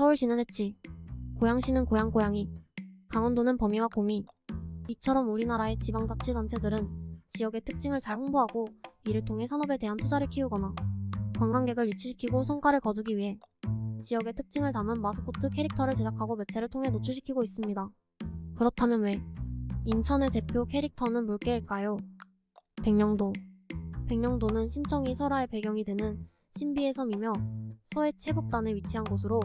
서울시는 해치, 고양시는 고양 고양이, 강원도는 범위와 고미. 이처럼 우리나라의 지방자치단체들은 지역의 특징을 잘 홍보하고 이를 통해 산업에 대한 투자를 키우거나 관광객을 유치시키고 성과를 거두기 위해 지역의 특징을 담은 마스코트 캐릭터를 제작하고 매체를 통해 노출시키고 있습니다. 그렇다면 왜 인천의 대표 캐릭터는 물개일까요? 백령도. 백령도는 심청이 설화의 배경이 되는 신비의 섬이며 서해 최북단에 위치한 곳으로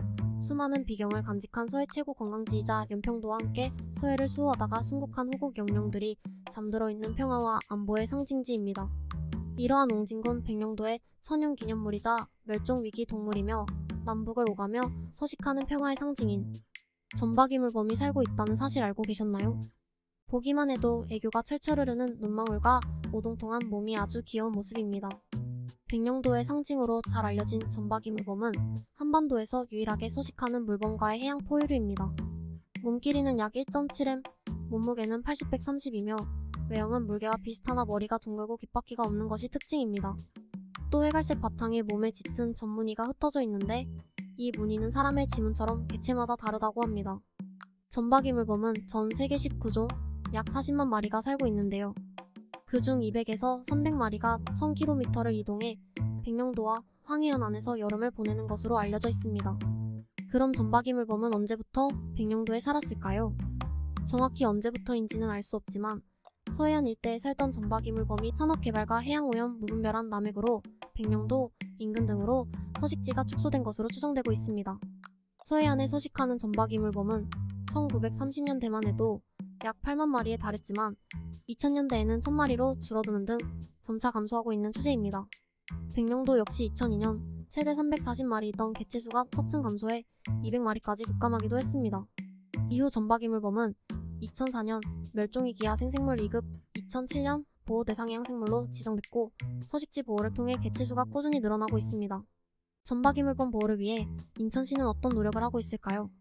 수많은 비경을 간직한 서해 최고 관광지이자 연평도와 함께 서해를 수호하다가 순국한 호국 영령들이 잠들어 있는 평화와 안보의 상징지입니다. 이러한 옹진군 백령도의 천연 기념물이자 멸종 위기 동물이며 남북을 오가며 서식하는 평화의 상징인 전박이물범이 살고 있다는 사실 알고 계셨나요? 보기만 해도 애교가 철철 흐르는 눈망울과 오동통한 몸이 아주 귀여운 모습입니다. 백령도의 상징으로 잘 알려진 전박이 물범은 한반도에서 유일하게 서식하는 물범과의 해양 포유류입니다. 몸 길이는 약 1.7m, 몸무게는 80-130이며 외형은 물개와 비슷하나 머리가 둥글고 귓바퀴가 없는 것이 특징입니다. 또 해갈색 바탕에 몸에 짙은 전무늬가 흩어져 있는데 이 무늬는 사람의 지문처럼 개체마다 다르다고 합니다. 전박이 물범은 전 세계 19종, 약 40만 마리가 살고 있는데요. 그중 200에서 300마리가 1000km를 이동해 백령도와 황해안 안에서 여름을 보내는 것으로 알려져 있습니다. 그럼 전박이물범은 언제부터 백령도에 살았을까요? 정확히 언제부터인지는 알 수 없지만 서해안 일대에 살던 전박이물범이 산업개발과 해양오염, 무분별한 남획으로 백령도 인근 등으로 서식지가 축소된 것으로 추정되고 있습니다. 서해안에 서식하는 전박이물범은 1930년대만 해도 약 8만 마리에 달했지만 2000년대에는 1000마리로 줄어드는 등 점차 감소하고 있는 추세입니다. 백령도 역시 2002년 최대 340마리이던 개체수가 차츰 감소해 200마리까지 급감하기도 했습니다. 이후 전박이물범은 2004년 멸종위기야 생생물 2급, 2007년 보호 대상의 항생물로 지정됐고 서식지 보호를 통해 개체수가 꾸준히 늘어나고 있습니다. 전박이물범 보호를 위해 인천시는 어떤 노력을 하고 있을까요?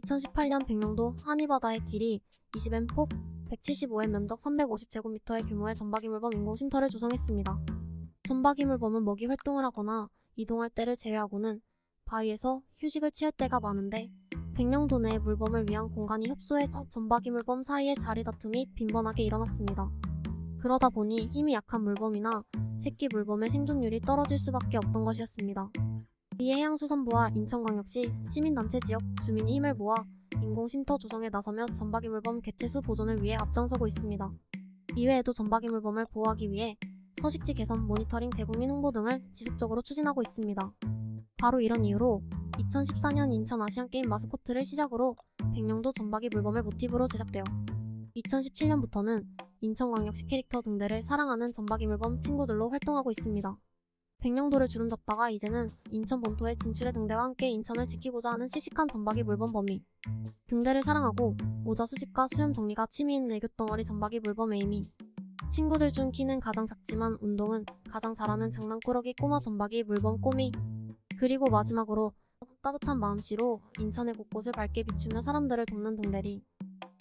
2018년 백령도 한이바다의 길이 20m 폭 175의 면적 350제곱미터의 규모의 전박이물범 인공쉼터를 조성했습니다. 전박이물범은 먹이 활동을 하거나 이동할 때를 제외하고는 바위에서 휴식을 취할 때가 많은데 백령도 내 물범을 위한 공간이 협소해 전박이물범 사이의 자리 다툼이 빈번하게 일어났습니다. 그러다 보니 힘이 약한 물범이나 새끼 물범의 생존율이 떨어질 수밖에 없던 것이었습니다. 이에 해양수산부와 인천광역시 시민단체 지역 주민이 힘을 모아 인공쉼터 조성에 나서며 전박이물범 개체수 보존을 위해 앞장서고 있습니다. 이외에도 전박이물범을 보호하기 위해 서식지 개선, 모니터링, 대국민 홍보 등을 지속적으로 추진하고 있습니다. 바로 이런 이유로 2014년 인천 아시안게임 마스코트를 시작으로 백령도 전박이 물범을 모티브로 제작되어 2017년부터는 인천광역시 캐릭터 등대를 사랑하는 전박이 물범 친구들로 활동하고 있습니다. 백령도를 주름잡다가 이제는 인천 본토의 진출의 등대와 함께 인천을 지키고자 하는 씩씩한 전박이 물범 범위. 등대를 사랑하고 모자 수집과 수염 정리가 취미인 애교 덩어리 전박이 물범 에이미. 친구들 중 키는 가장 작지만 운동은 가장 잘하는 장난꾸러기 꼬마 전박이 물범 꼬미. 그리고 마지막으로 따뜻한 마음씨로 인천의 곳곳을 밝게 비추며 사람들을 돕는 등대리.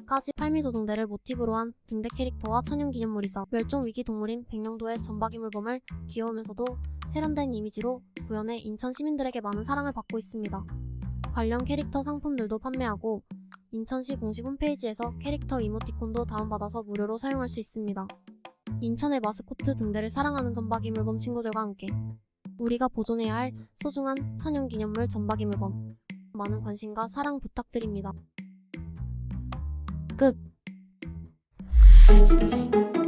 까지 팔미도 등대를 모티브로 한 등대 캐릭터와 천연 기념물이자 멸종 위기 동물인 백령도의 전박이 물범을 귀여우면서도 세련된 이미지로 구현해 인천 시민들에게 많은 사랑을 받고 있습니다. 관련 캐릭터 상품들도 판매하고 인천시 공식 홈페이지에서 캐릭터 이모티콘도 다운받아서 무료로 사용할 수 있습니다. 인천의 마스코트 등대를 사랑하는 전박이 물범 친구들과 함께 우리가 보존해야 할 소중한 천연 기념물 전박이 물범 많은 관심과 사랑 부탁드립니다. Good. cực